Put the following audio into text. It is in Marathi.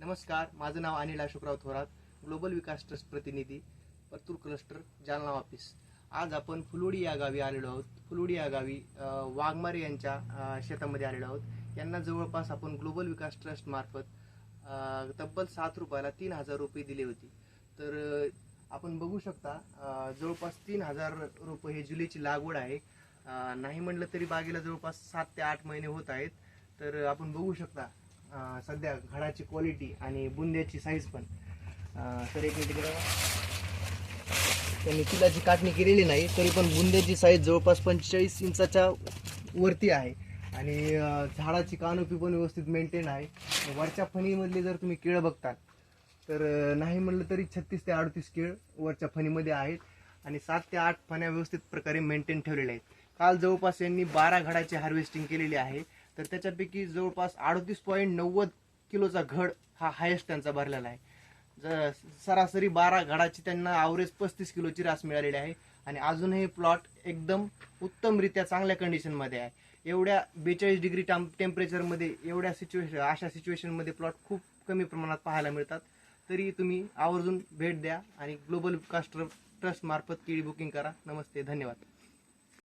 नमस्कार माझं नाव अनिल अशोकराव थोरात ग्लोबल विकास ट्रस्ट प्रतिनिधी परतूर क्लस्टर जालना ऑफिस आज आपण फुलोडी या गावी आलेलो आहोत. फुलोडी या गावी वाघमारे यांच्या शेतामध्ये आलेलो आहोत. यांना जवळपास आपण ग्लोबल विकास ट्रस्ट मार्फत तब्बल सात रुपयाला तीन हजार रुपये दिले होते. तर आपण बघू शकता जवळपास तीन हजार रुपये हे जुलैची लागवड आहे. नाही म्हटलं तरी बागेला जवळपास सात ते आठ महिने होत आहेत. तर आपण बघू शकता सध्या घडाची क्वालिटी आणि बुंद्याची साईज पण. तर एक मिनिट बघा. त्यांनी तिलाची काटणी केलेली नाही तरी पण बुंद्याची साईज जवळपास पंचेचाळीस इंचाच्या वरती आहे. आणि झाडाची कानोपी पण व्यवस्थित मेंटेन आहे. वरच्या फणीमधले जर तुम्ही केळं बघतात तर नाही म्हणलं तरी छत्तीस ते अडतीस केळ वरच्या फणीमध्ये आहेत. आणि सात ते आठ फण्या व्यवस्थित प्रकारे मेंटेन ठेवलेल्या आहेत. काल जवळपास यांनी बारा घडाची हार्वेस्टिंग केलेली आहे. तर त्याच्यापैकी जवळपास अडतीस पॉईंट नव्वद किलोचा घड हा हायेस्ट त्यांचा भरलेला आहे. ज- सरासरी बारा घडाची त्यांना आवरेज पस्तीस किलोची रास मिळालेली आहे. आणि अजूनही प्लॉट एकदम उत्तमरित्या चांगल्या कंडिशनमध्ये आहे. एवढ्या बेचाळीस डिग्री टाम टेम्परेचरमध्ये एवढ्या सिच्युएशन अशा सिच्युएशनमध्ये प्लॉट खूप कमी प्रमाणात पाहायला मिळतात. तरी तुम्ही आवर्जून भेट द्या आणि ग्लोबल कास्टर ट्रस्ट मार्फत केळी बुकिंग करा. नमस्ते धन्यवाद.